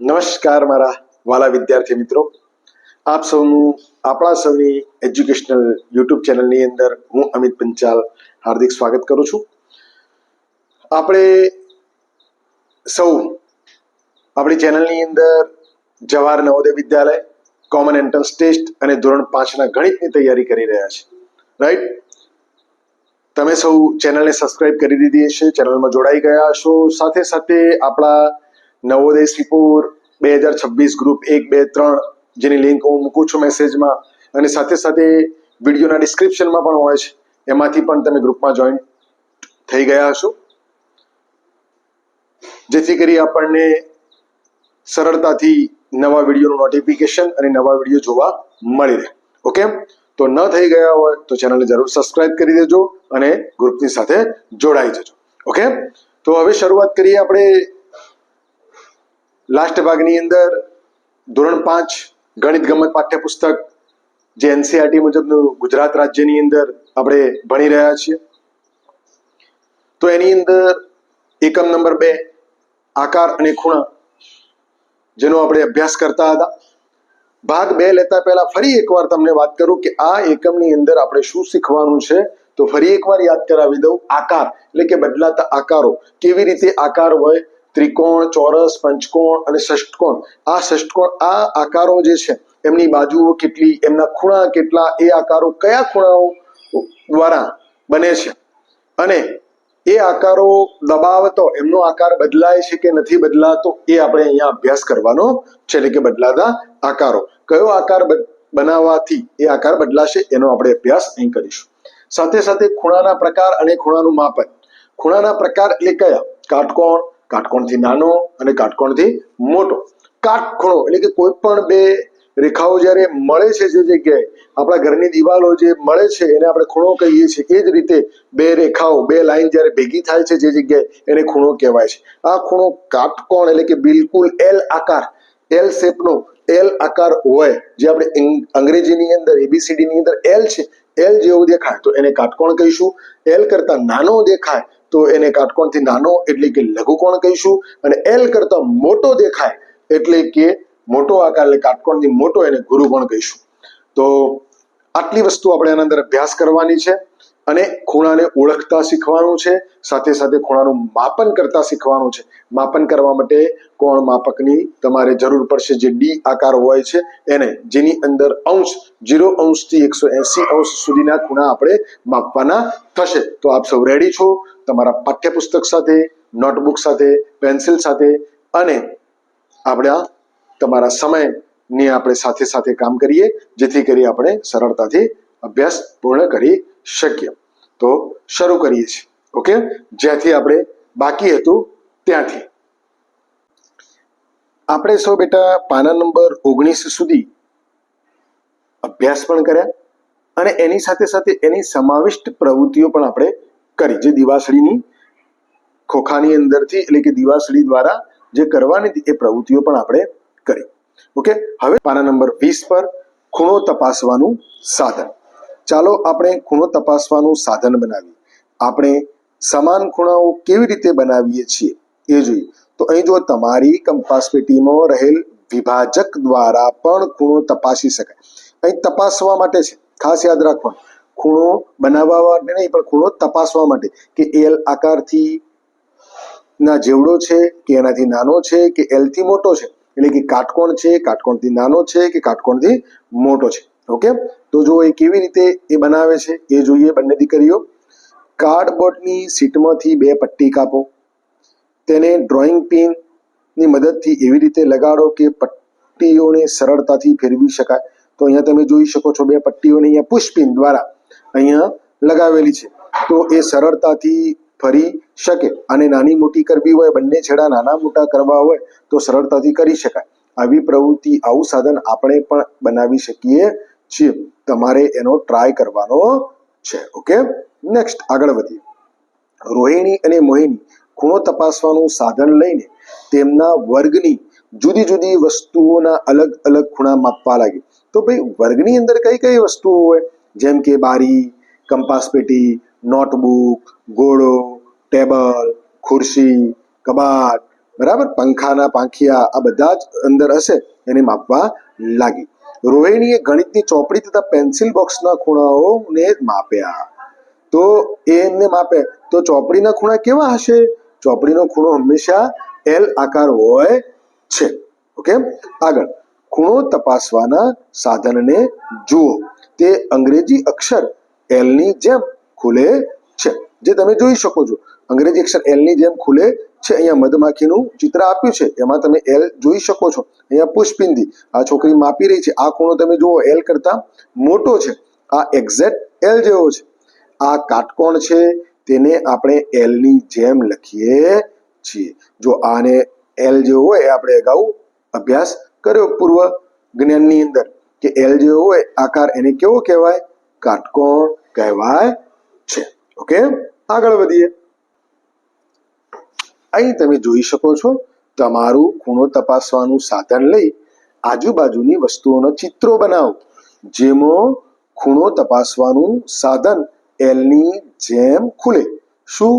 નમસ્કાર મારા વાલા વિદ્યાર્થી મિત્રો. આપ સૌનું, આપણા સૌની એજ્યુકેશનલ યુટ્યુબ ચેનલની અંદર હું અમિત પંચાલ હાર્દિક સ્વાગત કરું છું. આપણે સૌ આપણી ચેનલની અંદર Jawahar Navodaya Vidyalaya common entrance test અને ધોરણ પાંચના ગણિતની તૈયારી કરી રહ્યા છે. રાઈટ તમે સૌ ચેનલને સબસ્ક્રાઇબ કરી દીધી હશે, ચેનલમાં જોડાઈ ગયા હશો, સાથે સાથે આપણા નવોદય શ્રીપુર બે હજાર છવ્વીસ ગ્રુપ એક, બે, ત્રણ જેની લિંક હું મૂકું છું મેસેજમાં અને સાથે સાથે વિડીયોના ડિસ્ક્રિપ્શનમાં પણ હોય છે. એમાંથી પણ તમે ગ્રુપમાં જોઈન થઈ ગયા હશો. જેથી કરી આપણને સરળતાથી નવા વિડીયોનું નોટિફિકેશન અને નવા વીડિયો જોવા મળી રહે. ઓકે તો ન થઈ ગયા હોય તો ચેનલને જરૂર સબસ્ક્રાઇબ કરી દેજો અને ગ્રુપની સાથે જોડાઈ જજો. ઓકે તો હવે શરૂઆત કરીએ આપણે લાસ્ટ ભાગની અંદર ધોરણ પાંચ ગણિત ગમત પાઠ્યપુસ્તક જે એનસીઆરટી મુજબનું ગુજરાત રાજ્યની અંદર આપણે ભણી રહ્યા છીએ. તો એની અંદર એકમ નંબર બે, આકાર અને ખૂણા જેનો આપણે અભ્યાસ કરતા હતા. ભાગ બે લેતા પહેલા ફરી એકવાર તમને વાત કરું કે આ એકમની અંદર આપણે શું શીખવાનું છે? તો ફરી એકવાર યાદ કરાવી દઉં આકાર, એટલે કે બદલાતા આકારો. કેવી રીતે આકાર હોય? ત્રિકોણ, ચોરસ, પંચકોણ અને ષષ્ટકોણ આ ષષ્ટકોણ આ આકારો જે છે, એમની બાજુઓ કેટલી, એમના ખૂણા કેટલા, એ આકારો કયા ખૂણાઓ દ્વારા બને છે? અને એ આકારો દબાવતો એમનો આકાર બદલાય છે કે નથી બદલાતો, એ આપણે અહીંયા અભ્યાસ કરવાનો છે, એટલે કે બદલાતા આકારો. કયો આકાર બનાવવાથી એ આકાર બદલાશે, એનો આપણે અભ્યાસ અહીં કરીશું. સાથે સાથે ખૂણાના પ્રકાર અને ખૂણાનું માપન. ખૂણાના પ્રકાર એટલે કયા? કાટકોણ કાટકોણથી નાનો અને કાટકોણથી મોટો. કાટખૂણો એટલે કે કોઈ પણ બે રેખાઓ જ્યારે મળે છે જે જગ્યાએ, આપણા ઘરની દિવાલો જે મળે છે એને આપણે ખૂણો કહીએ છીએ, એ જ રીતે બે રેખાઓ, બે લાઈન જ્યારે ભેગી થાય છે જે જગ્યાએ, એને ખૂણો કહેવાય છે. આ ખૂણો કાટકોણ એટલે કે બિલકુલ એલ આકાર. એલ શેપનો એલ આકાર હોય, જે આપણે અંગ્રેજીની અંદર એબીસીડી ની અંદર એલ છે એલ જેવું દેખાય. તો એને કાટકોણ કહીશું. એલ કરતા નાનો દેખાય તો એને કાટકોણથી નાનો એટલે કે લઘુકોણ કહીશું? અને એલ કરતા મોટો દેખાય એટલે કે મોટો આકાર એટલે કાટકોણથી મોટો એને ગુરુકોણ કહીશું. તો આટલી વસ્તુ આપણે આના અંદર અભ્યાસ કરવાની છે. અને ખૂણાને ઓળખતા શીખવાનું છે, સાથે સાથે ખૂણાનું માપન કરતા શીખવાનું છે. માપન કરવા માટે કોણ માપકની તમારે જરૂર પડશે જે ડી આકાર હોય છે, એને જેની અંદર અંશ, જીરો અંશથી એકસો એસી અંશ સુધીના ખૂણા આપણે માપવાના થશે. તો આપ સૌ રેડી છો? તમારા પાઠ્યપુસ્તક સાથે નોટબુક સાથે પેન્સિલ સાથે અને આપણા તમારા સમયની આપણે સાથે સાથે કામ કરીએ, જેથી કરી આપણે સરળતાથી અભ્યાસ પૂર્ણ કરી શકીએ તો શરૂ કરીએ છીએ. ઓકે જ્યાંથી આપણે બાકી હતું ત્યાંથી. આપણે સૌ બેટા પાના નંબર ઓગણીસ સુધી અભ્યાસ પણ કર્યા અને એની સાથે સાથે એની સમાવિષ્ટ પ્રવૃત્તિઓ પણ આપણે કરી. જે દિવાસળીની ખોખાની અંદરથી એટલે કે દિવાસળી દ્વારા જે કરવાની એ પ્રવૃત્તિઓ પણ આપણે કરી. ઓકે હવે પાના નંબર વીસ પર ખૂણો તપાસવાનું સાધન. ચાલો આપણે ખૂણો તપાસવાનું સાધન બનાવીએ. આપણે સમાન ખૂણાઓ કેવી રીતે બનાવીએ છીએ એ જોઈએ. તો અહીં જો તમારી કંપાસ પેટીમાં રહેલ વિભાજક દ્વારા પણ ખૂણો તપાસી શકાય. અહીં તપાસવા માટે છે, ખાસ યાદ રાખવાનું. ખૂણો બનાવવા માટે નહીં, પણ ખૂણો તપાસવા માટે કે એલ આકારથી ના જેવડો છે, કે એનાથી નાનો છે, કે એલથી મોટો છે. એટલે કે કાટકોણ છે, કાટકોણથી નાનો છે, કે કાટકોણથી મોટો છે. ઓકે? તો જો એ કેવી રીતે એ બનાવે છે. એ જોઈએ બંને દીકરીઓ. કાર્ડબોર્ડની સીટમાંથી બે પટ્ટી કાપો. તેને ડ્રોઈંગ પિનની મદદથી એવી રીતે લગાડો કે પટ્ટીઓને સરળતાથી ફેરવી શકાય. તો અહીંયા તમે જોઈ શકો છો બે પટ્ટીઓને અહીંયા પુષ્પિન દ્વારા અહીંયા લગાવેલી છે. તો એ સરળતાથી ફરી શકે. અને નાની મોટી કરવી હોય, બંને છેડા નાના મોટા કરવા હોય, તો સરળતાથી કરી શકાય. આવી પ્રવૃત્તિ આવું સાધન આપણે પણ બનાવી શકીએ છીએ તમારે એનો ટ્રાય કરવાનો છે. ઓકે નેક્સ્ટ આગળ વધીએ. રોહિણી અને મોહિની ખૂણો તપાસવાનું સાધન લઈને તેમના વર્ગની જુદી જુદી વસ્તુઓના અલગ અલગ ખૂણા માપવા લાગી. તો ભાઈ, વર્ગની અંદર કઈ કઈ વસ્તુઓ હોય? જેમ કે બારી, કંપાસ પેટી, નોટબુક, ઘોડો, ટેબલ, ખુરશી, કબાટ, બરાબર? પંખાના પાંખિયા આ બધા જ અંદર હશે, એને માપવા લાગી. રોહિણીએ ગણિતની ચોપડી તથા પેન્સિલ બોક્સના ખૂણાઓને માપ્યા. તો એ એમને માપે. તો ચોપડીના ખૂણા કેવા હશે? ચોપડીનો ખૂણો હંમેશા એલ આકાર હોય છે. ઓકે આગળ. ખૂણો તપાસવાના સાધનને જુઓ. તે અંગ્રેજી અક્ષર એલની જેમ ખુલે છે. જે તમે જોઈ શકો છો. અંગ્રેજી અક્ષર એલની જેમ ખુલે છે. અહીંયા મધમાખીનું ચિત્ર આપ્યું છે. એમાં તમે એલ જોઈ શકો છો. અહીંયા પુષ્પિંદી. આ છોકરી માપી રહી છે. આ ખૂણો તમે જુઓ એલ કરતા મોટો છે. આ એક્ઝેક્ટ એલ જેવો છે. આ કાટકોણ છે. તેને આપણે એલની જેમ લખીએ છીએ. જો આને એલ જેવો હોય, આપણે અગાઉ અભ્યાસ કર્યો પૂર્વ જ્ઞાનની અંદર કે એલ જેવો હોય, આકાર એને કેવો કહેવાય? કાટકોણ કહેવાય છે. ઓકે આગળ વધીએ. અહીં તમે જોઈ શકો છો તમારું ખૂણો તપાસવાનું સાધન લઈ આજુબાજુની વસ્તુઓના ચિત્રો બનાવો, જેમાં ખૂણો તપાસવાનું સાધન એલની જેમ ખુલે. શું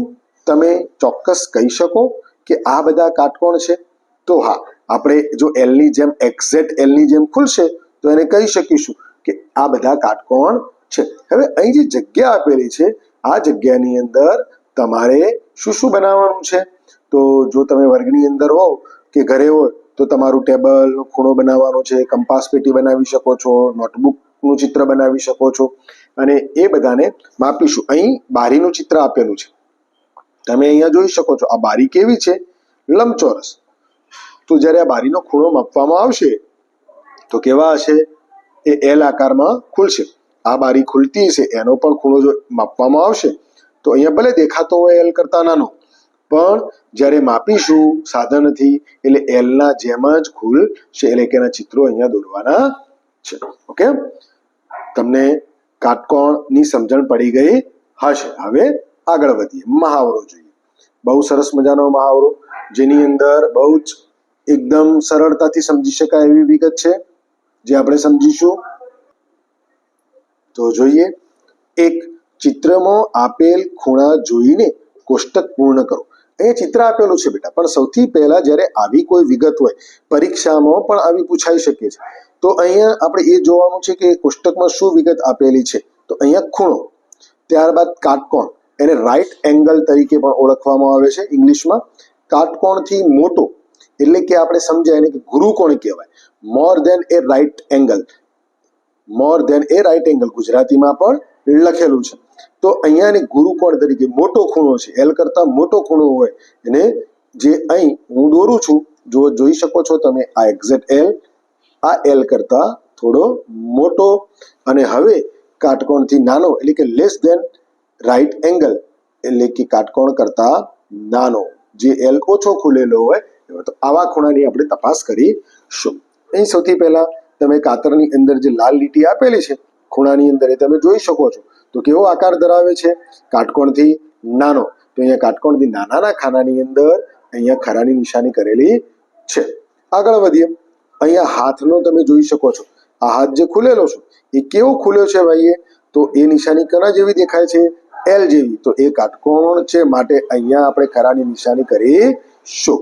તમે ચોક્કસ કહી શકો કે આ બધા કાટકોણ છે? તો હા, આપણે જો એલની જેમ એક્ઝેક્ટ એલની જેમ ખુલશે, તો એને કહી શકીશું કે આ બધા કાટકોણ છે. હવે અહીં જે જગ્યા આપેલી છે, આ જગ્યાની અંદર તમારે શું શું બનાવવાનું છે? તો જો તમે વર્ગની અંદર હોવ કે ઘરે હોય, તો તમારું ટેબલનો ખૂણો બનાવવાનો છે, કંપાસ પેટી બનાવી શકો છો, નોટબુકનું ચિત્ર બનાવી શકો છો. અને એ બધાને માપીશું. અહીં બારીનું ચિત્ર આપેલું છે. તમે અહીંયા જોઈ શકો છો, આ બારી કેવી છે? લંબચોરસ. તો જ્યારે આ બારીનો ખૂણો માપવામાં આવશે, તો કેવા હશે? એ એલ આકારમાં ખુલશે. આ બારી ખુલતી હશે, એનો પણ ખૂણો જો માપવામાં આવશે, તો અહીંયા ભલે દેખાતો હોય એલ કરતા નાનો પણ જ્યારે માપીશું સાધનથી એટલે એલના જેમ જ ખુલશે એટલે કે ચિત્રો અહીંયા દોરવાના છે. ઓકે તમને કાટકોણની સમજણ પડી ગઈ હશે. હવે આગળ વધીએ. મહાવરો જોઈએ. બહુ સરસ મજાનો મહાવરો. જેની અંદર બહુ જ એકદમ સરળતાથી સમજી શકાય એવી વિગત છે. જે આપણે સમજીશું. તો જોઈએ. એક ચિત્રમાં આપેલ ખૂણા જોઈને કોષ્ટક પૂર્ણ કરો. અહીંયા ચિત્ર આપેલું છે બેટા. પણ સૌથી પહેલા જ્યારે આવી કોઈ વિગત હોય, પરીક્ષામાં પણ આવી પૂછાઈ શકે છે. તો અહીંયા આપણે એ જોવાનું છે કે કોષ્ટકમાં શું વિગત આપેલી છે. તો અહીંયા ખૂણો, ત્યારબાદ કાટકોણ. એને રાઈટ એંગલ તરીકે પણ ઓળખવામાં આવે છે ઇંગ્લિશમાં. કાટકોણથી મોટો, એટલે કે આપણે સમજાય એને કે ગુરુકોણ કહેવાય. More than a right angle more than a right angle ગુજરાતીમાં પણ લખેલું છે. તો અહીંયાની ગુરુકોણ તરીકે? મોટો ખૂણો છે. એલ કરતા મોટો ખૂણો હોય એને જે અહીં હું દોરું છું, જો જોઈ શકો છો તમે આ એક્ઝેક્ટ એલ આ એલ કરતા થોડો મોટો અને હવે કાટકોણથી નાનો, એટલે કે લેસ દેન રાઈટ એંગલ એટલે કે કાટકોણ કરતા નાનો. જે એલ ઓછો ખુલેલો હોય તો આવા ખૂણાની આપણે તપાસ કરીશું. અહીં સૌથી પહેલા તમે કાતરની અંદર જે લાલ લીટી આપેલી છે, ખૂણાની અંદર એ તમે જોઈ શકો છો. તો કેવો આકાર ધરાવે છે? કાટકોણથી નાનો. તો અહીંયા કાટકોણથી નાનાના ખાનાની અંદર અહીંયા ખરાની નિશાની કરેલી છે. આગળ વધીએ. અહીંયા હાથનો તમે જોઈ શકો છો. આ હાથ જે ખુલેલો છે, એ કેવો ખુલ્યો છે ભાઈએ? તો એ નિશાની કના જેવી દેખાય છે? એલ જેવી. તો એ કાટકોણ છે માટે અહીંયા આપણે ખરાની નિશાની કરીશું.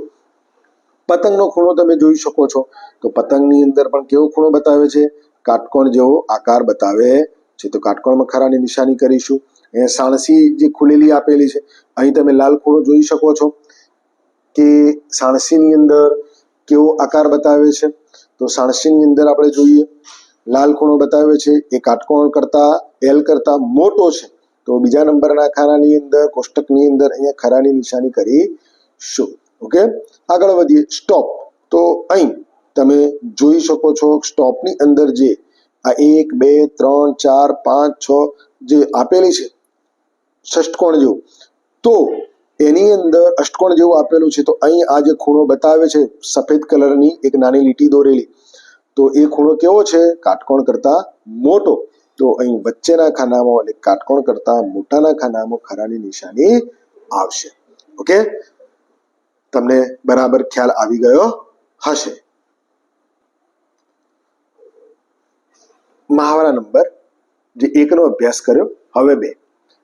પતંગનો ખૂણો તમે જોઈ શકો છો. તો પતંગની અંદર પણ કેવો ખૂણો બતાવે છે? કાટકોણ જેવો આકાર બતાવે છે. તો કાટકોણમાં ખરાની નિશાની કરીશું. અહીંયા સાણસી જે ખુલેલી આપેલી છે. અહીં તમે લાલ ખૂણો જોઈ શકો છો કે સાણસીની અંદર કેવો આકાર બતાવે છે. તો સાણસીની અંદર આપણે જોઈએ, લાલ ખૂણો બતાવે છે. એ કાટકોણ કરતા એલ કરતા મોટો છે. તો બીજા નંબરના ખાનાની અંદર, કોષ્ટકની અંદર અહીંયા ખરાની નિશાની કરીશું. ઓકે? આગળ વધીએ. સ્ટોપ. તો અહીં તમે જોઈ શકો છો, સ્ટોપની અંદર જે આ એક, બે, ત્રણ, ચાર, પાંચ, છ જે આપેલી છે ષષ્ટકોણ જેવું. તો એની અંદર અષ્ટકોણ જેવું આપેલું છે, તો અહીં આ જે ખૂણો બતાવે છે, સફેદ કલરની એક નાની લીટી દોરેલી. તો એ ખૂણો કેવો છે? કાટકોણ કરતા મોટો. તો અહીં વચ્ચેના ખાનામાં એટલે કાટકોણ કરતા મોટાના ખાનામાં ખરાની નિશાની આવશે. ઓકે? તમને બરાબર ખ્યાલ આવી ગયો હશે. મહાવરા નંબર જે એકનો અભ્યાસ કર્યો. હવે બે.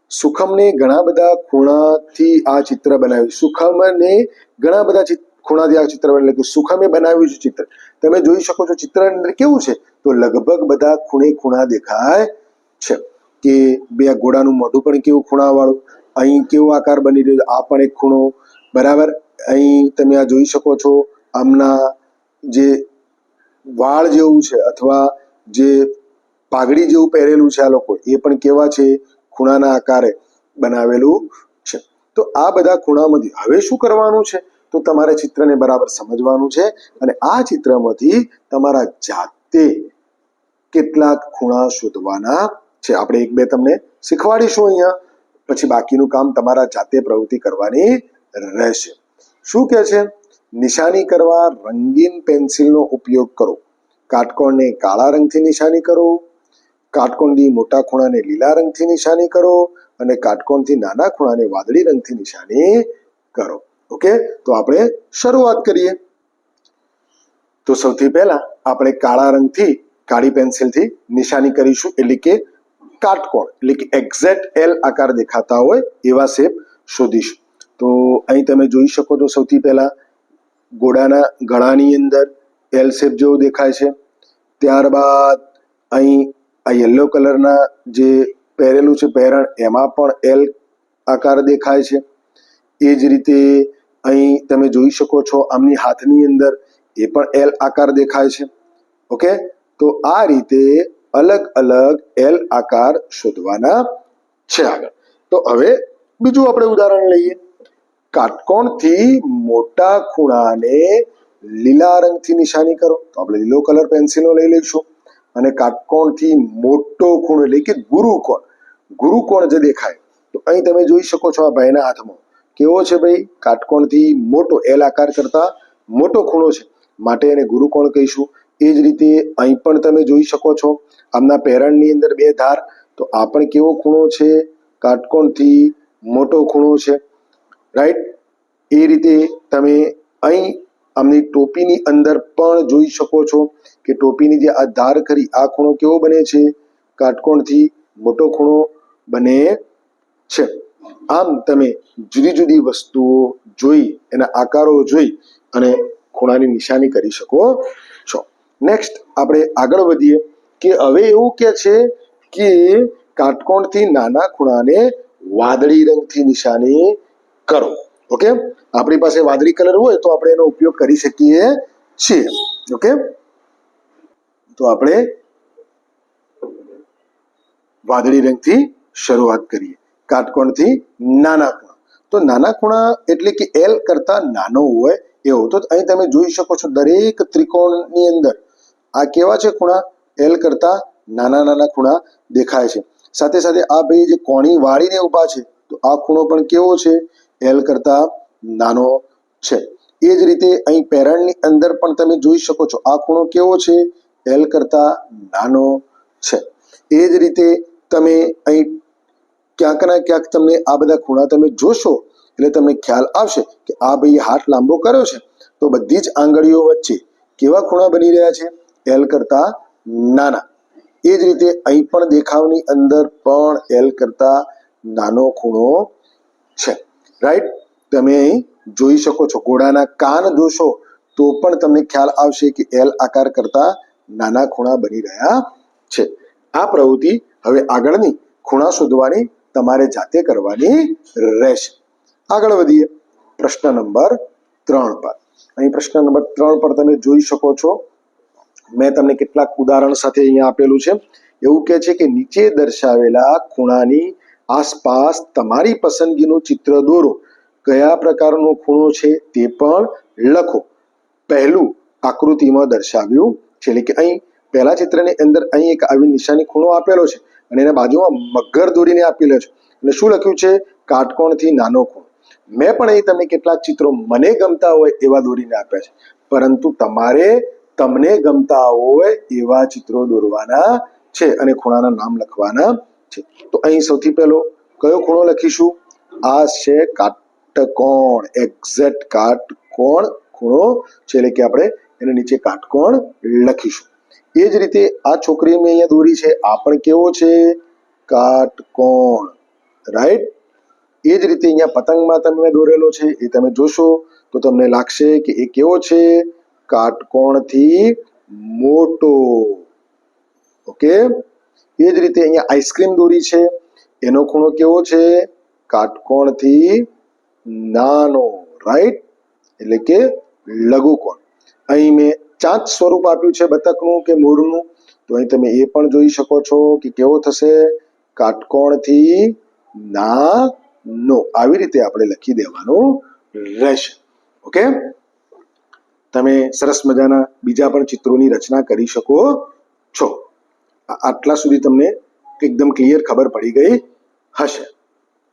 સુખમને ઘણા બધા ખૂણાથી આ ચિત્ર બનાવ્યું. સુખમને ઘણા બધા ખૂણાથી આ ચિત્ર એટલે કે સુખમે બનાવ્યું છે ચિત્ર. તમે જોઈ શકો છો ચિત્ર અંદર કેવું છે? તો લગભગ બધા ખૂણે ખૂણા દેખાય છે. કે બે ઘોડાનું મોઢું પણ કેવું ખૂણાવાળું? અહીં કેવો આકાર બની રહ્યો આ પણ એક ખૂણો. બરાબર? અહીં તમે આ જોઈ શકો છો. આમના જે વાળ જેવું છે અથવા જે પાઘડી જેવું પહેરેલું છે આ લોકો. એ પણ કેવા છે? ખૂણાના આકારે બનાવેલું છે. તો આ બધા ખૂણામાંથી હવે શું કરવાનું છે? તો તમારે ચિત્રને બરાબર સમજવાનું છે અને આ ચિત્રમાંથી તમારા જાતે કેટલાક ખૂણા શોધવાના છે. આપણે એક બે તમને શીખવાડીશું અહીંયા. પછી બાકીનું કામ તમારા જાતે પ્રવૃત્તિ કરવાની રહેશે. શું કહે છે? નિશાની કરવા રંગીન પેન્સિલનો ઉપયોગ કરો. કાટકોણને કાળા રંગથી નિશાની કરો. કાટકોણથી મોટા ખૂણાને લીલા રંગથી નિશાની કરો અને કાટકોણથી નાના ખૂણાને વાદળી રંગથી નિશાની કરો. ઓકે તો આપણે શરૂઆત કરીએ. તો સૌથી પહેલા આપણે કાળા રંગથી, કાળી પેન્સિલથી નિશાની કરીશું. એટલે કે કાટકોણ, એટલે કે એક્ઝેક્ટ એલ આકાર દેખાતા હોય એવા શેપ શોધીશું. તો અહીં તમે જોઈ શકો છો સૌથી પહેલા ઘોડાના ગળાની અંદર એલ શેપ જેવો દેખાય છે. ત્યારબાદ અહીં આ યલો કલરના જે પહેરેલું છે પહેરણ, એમાં પણ એલ આકાર દેખાય છે. એ જ રીતે અહીં તમે જોઈ શકો છો આમની હાથની અંદર એ પણ એલ આકાર દેખાય છે. ઓકે તો આ રીતે અલગ અલગ એલ આકાર શોધવાના છે આગળ. તો હવે બીજું આપણે ઉદાહરણ લઈએ. કાટકોણથી મોટા ખૂણાને લીલા રંગથી નિશાની કરો. તો આપણે લીલો કલર પેન્સિલનો લઈ લઈશું. અને કાટકોણથી મોટો ખૂણો એટલે કે ગુરુકોણ ગુરુકોણ જે દેખાય? તો અહીં તમે જોઈ શકો છો આ ભાઈના હાથમાં. કેવો છે ભાઈ? કાટકોણથી મોટો એલ આકાર કરતા મોટો ખૂણો છે. માટે એને ગુરુકોણ કહીશું? એ જ રીતે અહીં પણ તમે જોઈ શકો છો. આમના પહેરણની અંદર બે ધાર. તો આ પણ કેવો ખૂણો છે? કાટકોણથી મોટો ખૂણો છે. રાઈટ એ રીતે તમે અહીં આમની ટોપીની અંદર પણ જોઈ શકો છો કે ટોપીની જે આ ધાર ખરી, આ ખૂણો કેવો બને છે? કાટકોણથી મોટો ખૂણો બને છે. આમ તમે જુદી જુદી વસ્તુઓ જોઈ, એના આકારો જોઈ અને ખૂણાની નિશાની કરી શકો છો. નેક્સ્ટ આપણે આગળ વધીએ કે હવે એવું કે છે કે કાટકોણથી નાના ખૂણાને વાદળી રંગથી નિશાની કરો. ઓકે? આપણી પાસે વાદળી કલર હોય તો આપણે એનો ઉપયોગ કરી શકીએ છીએ. ઓકે? તો આપણે વાદળી રંગથી શરૂઆત કરીએ. કાટકોણથી નાના ખૂણા. તો નાના ખૂણા એટલે કે એલ કરતા નાનો હોય એવો. તો અહીં તમે જોઈ શકો છો દરેક ત્રિકોણની અંદર આ કેવા છે ખૂણા? એલ કરતા નાના નાના ખૂણા દેખાય છે. સાથે સાથે આ ભાઈ જે કોણી વાળીને ઊભા છે, તો આ ખૂણો પણ કેવો છે? એલ કરતા નાનો છે. એ જ રીતે અહીં પેરણની અંદર પણ તમે જોઈ શકો છો, આ ખૂણો કેવો છે? એલ કરતા નાનો છે. એ જ રીતે તમે અહીં ક્યાંક ના ક્યાંક તમને આ બધા ખૂણા તમે જોશો, એટલે તમને ખ્યાલ આવશે કે આ ભાઈ હાથ લાંબો કર્યો છે. તો બધી જ આંગળીઓ વચ્ચે કેવા ખૂણા બની રહ્યા છે? એલ કરતા નાના. એ જ રીતે અહીં પણ દેખાવની અંદર પણ એલ કરતા નાનો ખૂણો છે. રાઈટ તમે અહીં જોઈ શકો છો. ઘોડાના કાન જોશો તો પણ તમને ખ્યાલ આવશે કે એલ આકાર કરતા નાના ખૂણા બની રહ્યા છે. આ પ્રવૃત્તિ હવે આગળની ખૂણા શોધવાની તમારે જાતે કરવાની રહેશે. આગળ વધીએ. પ્રશ્ન નંબર ત્રણ પર. અહીં પ્રશ્ન નંબર ત્રણ પર તમે જોઈ શકો છો. મેં તમને કેટલાક ઉદાહરણ સાથે અહીંયા આપેલું છે. એવું કહે છે કે નીચે દર્શાવેલા ખૂણાની આસપાસ તમારી પસંદગીનું ચિત્ર દોરો. કયા પ્રકારનો ખૂણો છે તે પણ લખો. પહેલું આકૃતિમાં દર્શાવ્યું છે એટલે કે અહીં પહેલા ચિત્રની અંદર અહીં એક આવી નિશાની ખૂણો આપેલો છે અને એના બાજુમાં મગર દોરીને આપેલો છે. અને શું લખ્યું છે? કાટકોણથી નાનો ખૂણો. મેં પણ અહીં તમને કેટલાક ચિત્રો મને ગમતા હોય એવા દોરીને આપ્યા છે. પરંતુ તમારે તમને ગમતા હોય એવા ચિત્રો દોરવાના છે અને ખૂણાના નામ લખવાના છે. તો અહીં સૌથી પહેલો કયો ખૂણો લખીશું? આ છે કાટકોણ એક્ઝેક્ટ કાટકોણ ખૂણો છે. એટલે કે આપણે એને નીચે કાટકોણ લખીશું. એ જ રીતે આ છોકરી મેં અહીંયા દોરી છે. આ પણ કેવો છે? કાટકોણ. રાઈટ એ જ રીતે અહીંયા પતંગમાં તમે દોરેલો છે. એ તમે જોશો તો તમને લાગશે કે એ કેવો છે? કાટકોણથી મોટો. ઓકે એ જ રીતે અહીંયા આઈસ્ક્રીમ દોરી છે. એનો ખૂણો કેવો છે? કાટકોણથી નાનો રાઈટ એટલે કે લઘુકોણ અહીં મેં ચાંચ સ્વરૂપ આપ્યું છે બતકનું કે મોરનું તો અહીં તમે એ પણ જોઈ શકો છો કે કેવો થશે? કાટકોણથી નાનો. આવી રીતે આપણે લખી દેવાનું રહેશે. ઓકે? તમે સરસ મજાના બીજા પણ ચિત્રોની રચના કરી શકો છો. આટલા સુધી તમને એકદમ ક્લિયર ખબર પડી ગઈ હશે.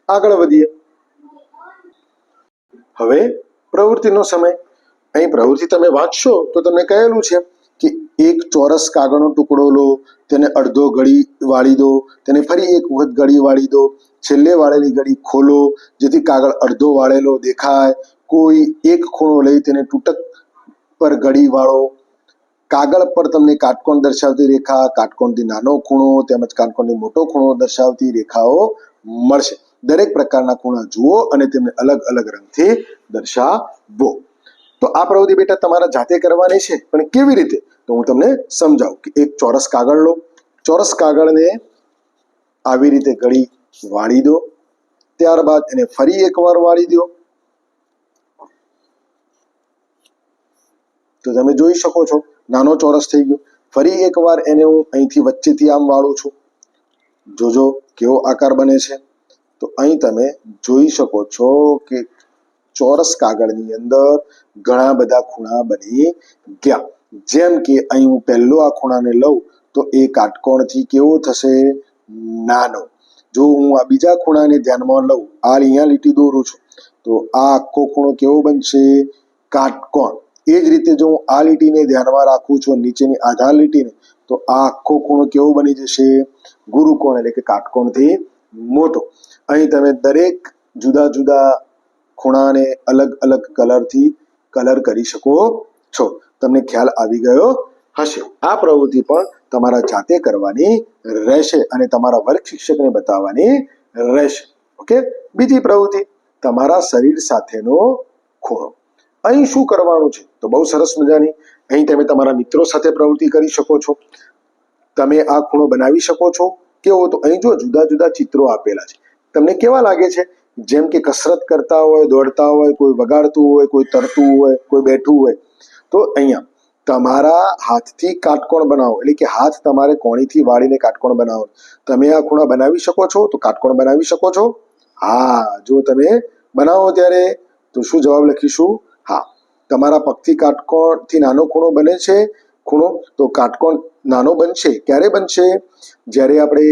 આગળ વધીએ. હવે પ્રવૃત્તિનો સમય. અહીં પ્રવૃત્તિ તમે વાંચશો તો તમને કહેલું છે કે એક ચોરસ કાગળનો ટુકડો લો, તેને અડધો ગળી વાળી દો, તેને ફરી એક વખત ગળી વાળી દો, છેલ્લે વાળેલી ગળી ખોલો, જેથી કાગળ અડધો વાળેલો દેખાય. કોઈ એક ખૂણો લઈ તેને તૂટક પર ગળી વાળો. કાગળ પર તમને કાટકોણ દર્શાવતી રેખા, કાટકોણથી નાનો ખૂણો તેમજ કાટકોણથી મોટો ખૂણો દર્શાવતી રેખાઓ મળશે. દરેક પ્રકારના ખૂણા જુઓ અને તેમને અલગ અલગ રંગથી દર્શાવો. તો આ પ્રવૃત્તિ બેટા તમારા જાતે કરવાની છે, પણ કેવી રીતે? તો હું તમને સમજાવું કે એક ચોરસ કાગળ લો. ચોરસ કાગળને આવી રીતે ગળી વાળી દો. ત્યારબાદ એને ફરી એકવાર વાળી દો. તો તમે જોઈ શકો છો નાનો ચોરસ થઈ ગયો. ફરી એકવાર એને હું અહીંથી વચ્ચેથી આમ વાળું છું. જોજો કેવો આકાર બને છે. તો અહીં તમે જોઈ શકો છો કે ચોરસ કાગળની અંદર ઘણા બધા ખૂણા બની ગયા. જેમ કે અહીં હું પહેલો આ ખૂણાને લઉં તો એ કાટકોણથી કેવો થશે? નાનો. જો હું આ બીજા ખૂણાને ધ્યાનમાં લઉં, આ અહીંયા લીટી દોરું છું, તો આ આખો ખૂણો કેવો બનશે? કાટકોણ. એ જ રીતે જો હું આ લીટીને ધ્યાનમાં રાખું છું નીચેની આધાર લીટીને, તો આ આખો ખૂણો કેવો બની જશે? ગુરુકોણ એટલે કે કાટકોણથી મોટો. અહીં તમે દરેક જુદા જુદા ખૂણાને અલગ અલગ કલરથી કલર કરી શકો છો. તમને ખ્યાલ આવી ગયો હશે. આ પ્રવૃત્તિ પણ તમારા જાતે કરવાની રહેશે અને તમારા વર્ગ શિક્ષકને બતાવવાની રહેશે. ઓકે? બીજી પ્રવૃત્તિ, તમારા શરીર સાથેનો ખૂણો. અહીં શું કરવાનું છે? તો બહુ સરસ મજાની. અહીં તમે તમારા મિત્રો સાથે પ્રવૃત્તિ કરી શકો છો. તમે આ ખૂણો બનાવી શકો છો. કેવો તો અહીં જો જુદા જુદા ચિત્રો આપેલા છે. તમને કેવા લાગે છે? જેમ કે કસરત કરતા હોય, દોડતા હોય, કોઈ વગાડતું હોય, કોઈ તરતું હોય, કોઈ બેઠું હોય. તો અહીંયા તમારા હાથથી કાટકોણ બનાવો. એટલે કે હાથ તમારે કોણીથી વાળીને કાટકોણ બનાવો તમે આ ખૂણા બનાવી શકો છો તો કાટકોણ બનાવી શકો છો. હા, જો તમે બનાવો ત્યારે તો શું જવાબ લખીશું? હા, તમારા પગથી કાટકોણથી નાનો ખૂણો બને છે, ખૂણો તો કાટકોણ નાનો બનશે. ક્યારે બનશે? જ્યારે આપણે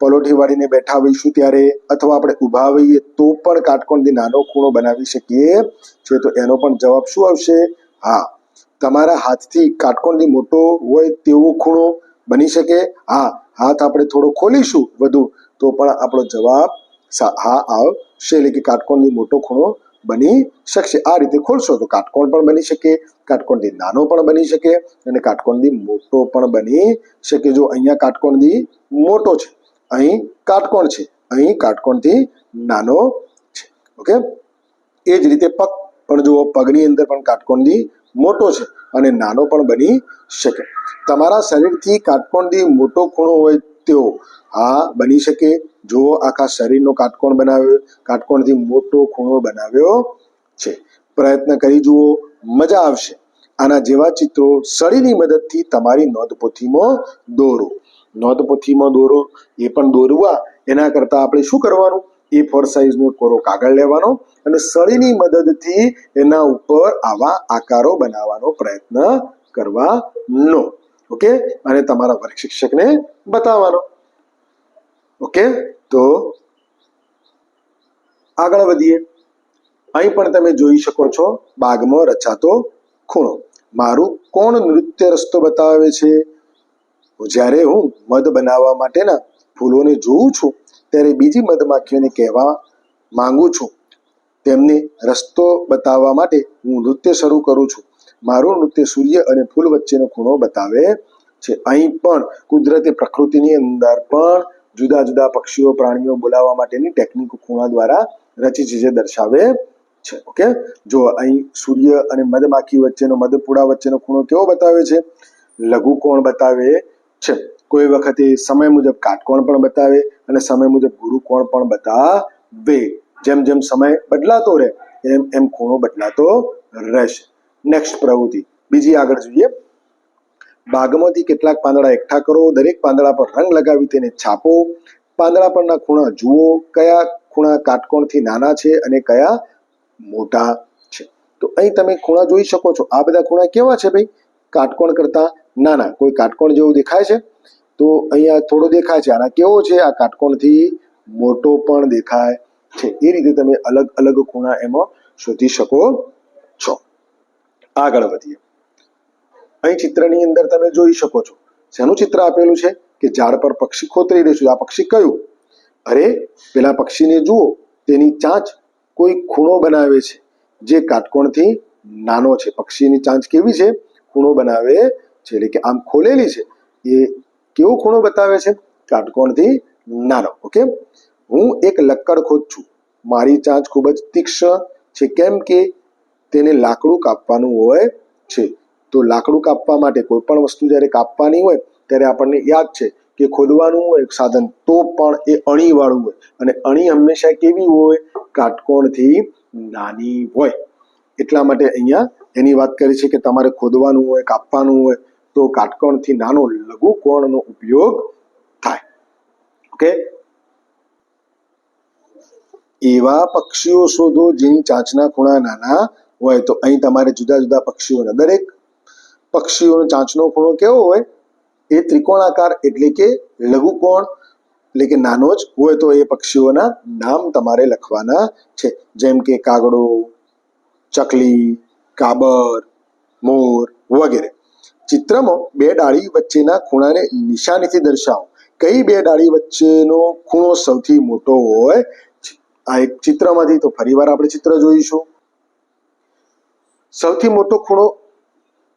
પલોઠી વાળીને બેઠા હોઈશું ત્યારે, અથવા આપણે ઊભા હોઈએ તો પણ કાટકોણથી નાનો ખૂણો બનાવી શકીએ. છે તો એનો પણ જવાબ શું આવશે? હા, તમારા હાથથી કાટકોણથી મોટો હોય તેવો ખૂણો બની શકે. હા, હાથ આપણે થોડો ખોલીશું વધુ, તો પણ આપણો જવાબ હા આવશે. એટલે કે કાટકોણથી મોટો ખૂણો બની શકશે. આ રીતે ખોલશો તો કાટકોણ પણ બની શકે, કાટકોણથી નાનો પણ બની શકે અને કાટકોણથી મોટો પણ બની શકે. જો અહીંયા કાટકોણથી મોટો છે, અહીં કાટકોણ છે, અહીં કાટકોણથી નાનો છે. ઓકે? એ જ રીતે પગ પણ જુઓ, પગની અંદર પણ કાટકોણથી મોટો છે અને નાનો પણ બની શકે. તમારા શરીરથી કાટકોણથી મોટો ખૂણો હોય તેવો હા બની શકે. જુઓ આખા શરીરનો કાટકોણ બનાવ્યો કાટકોણથી મોટો ખૂણો બનાવ્યો છે. પ્રયત્ન કરી જુઓ, મજા આવશે. આના જેવા ચિત્રો સળીની મદદથી તમારી નોંધપોથીમાં દોરો. નોંધપોથીમાં દોરો, એ પણ દોરવા. એના કરતાં આપણે શું કરવાનું? એ ફોર સાઇઝનો કોરો કાગળ લેવાનો અને સળીની મદદથી એના ઉપર આવા આકારો બનાવવાનો પ્રયત્ન કરવાનો. ઓકે? અને તમારા વર્ગ શિક્ષકને બતાવવાનો. ઓકે? તો આગળ વધીએ. અહીં પણ તમે જોઈ શકો છો, બાગમાં રચાતો ખૂણો. મારું કોણ નૃત્ય રસ્તો બતાવે છે? જ્યારે હું મધ બનાવવા માટેના ફૂલોને જોઉં છું, ત્યારે બીજી મધમાખીઓને કહેવા માંગુ છું. તેમને રસ્તો બતાવવા માટે હું નૃત્ય શરૂ કરું છું. મારું નૃત્ય સૂર્ય અને ફૂલ વચ્ચેનો ખૂણો બતાવે છે. અહીં પણ કુદરતી પ્રકૃતિની અંદર પણ જુદા જુદા પક્ષીઓ, પ્રાણીઓ બોલાવવા માટેની ટેકનિક ખૂણા દ્વારા રચી છે, જે દર્શાવે છે. ઓકે? જો અહીં સૂર્ય અને મધમાખી વચ્ચેનો, મધપુડા વચ્ચેનો ખૂણો કેવો બતાવે છે? લઘુ કોણ બતાવે છે? કોઈ વખતે સમય મુજબ કાટકોણ પણ બતાવે અને સમય મુજબ ગુરુ કોણ પણ બતાવે. જેમ જેમ સમય બદલાતો રહે, એમ એમ ખૂણો બદલાતો રહેશે. નેક્સ્ટ પ્રવૃત્તિ. બીજી આગળ જોઈએ. બાગમાંથી કેટલાક પાંદડા એકઠા કરો. દરેક પાંદડા પર રંગ લગાવી તેને છાપો. પાંદડા પરના ખૂણા જુઓ. કયા ખૂણા કાટકોણથી નાના છે અને કયા મોટા છે? તો અહીં તમે ખૂણા જોઈ શકો છો. આ બધા ખૂણા કેવા છે ભાઈ? કાટકોણ કરતા નાના. કોઈ કાટકોણ જેવું દેખાય છે? તો અહીંયા થોડો દેખાય છે. આના કેવો છે? આ કાટકોણથી મોટો પણ દેખાય છે. એ રીતે તમે અલગ અલગ ખૂણા એમાં શોધી શકો છો. આગળ વધીએ. અહીં ચિત્રની અંદર તમે જોઈ શકો છો. શેનું ચિત્ર આપેલું છે? કે ઝાડ પર પક્ષી ખોતરી રહ્યું છે. આ પક્ષી કયું? અરે, પેલા પક્ષીને જુઓ. તેની ચાંચ કોઈ ખૂણો બનાવે છે. જે કાટકોણથી નાનો છે. પક્ષીની ચાંચ કેવી છે? ખૂણો બનાવે છે. એટલે કે આમ ખોલેલી છે. એ કેવો ખૂણો બતાવે છે? કાટકોણથી નાનો. ઓકે હું એક લક્કડ ખોદ છું. મારી ચાંચ ખૂબ જ તીક્ષ્ણ છે. કેમ કે તેને લાકડું કાપવાનું હોય છે. તો લાકડું કાપવા માટે કોઈ પણ વસ્તુ જ્યારે કાપવાની હોય, ત્યારે આપણને યાદ છે કે ખોદવાનું હોય સાધન, તો પણ એ અણી વાળું હોય. અને અણી હંમેશા કેવી હોય? કાટકોણથી નાની હોય. એટલા માટે અહીંયા એની વાત કરી છે કે તમારે ખોદવાનું હોય, કાપવાનું હોય, તો કાટકોણથી નાનો લઘુ કોણનો ઉપયોગ થાય. ઓકે એવા પક્ષીઓ શોધો જેની ચાંચના ખૂણા નાના હોય તો અહીં તમારે જુદા જુદા પક્ષીઓના, દરેક પક્ષીઓનો ચાંચનો ખૂણો કેવો હોય? એ ત્રિકોણાકાર એટલે કે લઘુકોણ, એટલે કે નાનો જ હોય તો એ પક્ષીઓના નામ તમારે લખવાના છે. જેમ કે કાગડો, ચકલી, કાબર, મોર વગેરે. ચિત્રમાં બે ડાળી વચ્ચેના ખૂણાને નિશાનીથી દર્શાવો. કઈ બે ડાળી વચ્ચેનો ખૂણો સૌથી મોટો હોય? આ એક ચિત્રમાંથી તો ફરીવાર આપણે ચિત્ર જોઈશું. સૌથી મોટો ખૂણો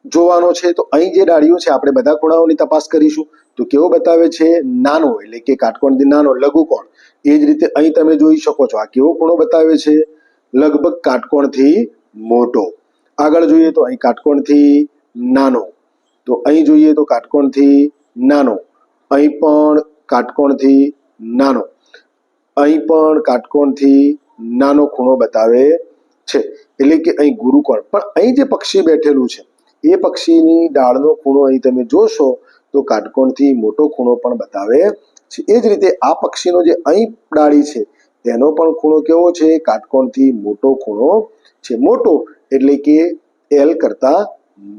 જોવાનો છે, તો અહીં જે ડાળીઓ છે, આપણે બધા ખૂણાઓની તપાસ કરીશું. તો કેવો બતાવે છે, નાનો, એટલે કે કાટકોણથી નાનો લઘુકોણ એ જ રીતે અહીં તમે જોઈ શકો છો, આ કેવો ખૂણો બતાવે છે? લગભગ કાટકોણથી મોટો. આગળ જોઈએ તો અહીં કાટકોણથી નાનો. તો અહીં જોઈએ તો કાટકોણથી નાનો. અહીં પણ કાટકોણથી નાનો. અહીં પણ કાટકોણથી નાનો ખૂણો બતાવે છે. એટલે કે અહીં ગુરુકોણ. પણ અહીં જે પક્ષી બેઠેલું છે, એ પક્ષીની ડાળનો ખૂણો અહીં તમે જોશો તો કાટકોણથી મોટો ખૂણો પણ બતાવે છે. એ જ રીતે આ પક્ષીનો જે અહીં ડાળી છે, તેનો પણ ખૂણો કેવો છે? કાટકોણથી મોટો ખૂણો છે. મોટો એટલે કે એલ કરતા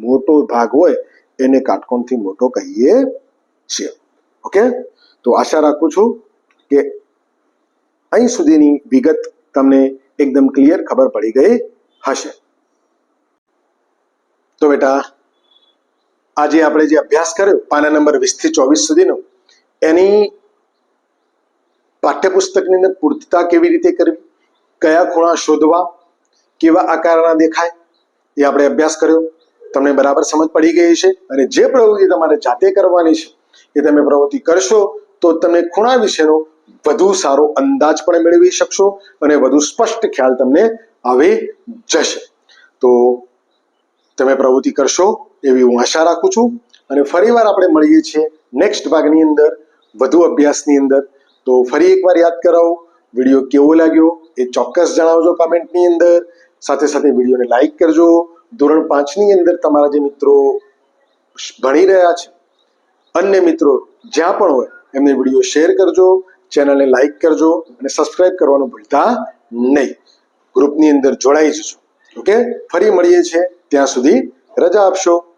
મોટો ભાગ હોય, એને કાટકોણથી મોટો કહીએ છીએ. ઓકે? તો આશા રાખું છું કે અહીં સુધીની વિગત તમને એકદમ ક્લિયર ખબર પડી ગઈ હશે. તો બેટા, આજે આપણે જે અભ્યાસ કર્યો, પાના નંબર વીસથી ચોવીસ સુધીનો, એની પાઠ્યપુસ્તકની અંદર પૂર્તતા કેવી રીતે કરવી, કયા ખૂણા શોધવા, કેવા આકારના દેખાય, એ આપણે અભ્યાસ કર્યો. તમને બરાબર સમજ પડી ગઈ છે અને જે પ્રવૃત્તિ તમારે જાતે કરવાની છે, એ તમે પ્રવૃત્તિ કરશો, તો તમને ખૂણા વિશેનો વધુ સારો અંદાજ પણ મેળવી શકશો અને વધુ સ્પષ્ટ ખ્યાલ તમને આવી જશે. તો તમે પ્રવૃત્તિ કરશો એવી હું આશા રાખું છું અને ફરીવાર આપણે મળીએ છીએ નેક્સ્ટ ભાગની અંદર, વધુ અભ્યાસની અંદર. તો ફરી એકવાર યાદ કરાવો, વીડિયો કેવો લાગ્યો એ ચોક્કસ જણાવજો કમેન્ટની અંદર. સાથે સાથે વિડીયોને લાઈક કરજો. ધોરણ પાંચની અંદર તમારા જે મિત્રો ભણી રહ્યા છે, અન્ય મિત્રો જ્યાં પણ હોય એમને વીડિયો શેર કરજો. ચેનલને લાઈક કરજો અને સબસ્ક્રાઇબ કરવાનું ભૂલતા નહીં. ગ્રુપની અંદર જોડાઈ જજો. ઓકે? ફરી મળીએ છીએ. ત્યાં સુધી રજા આપશો.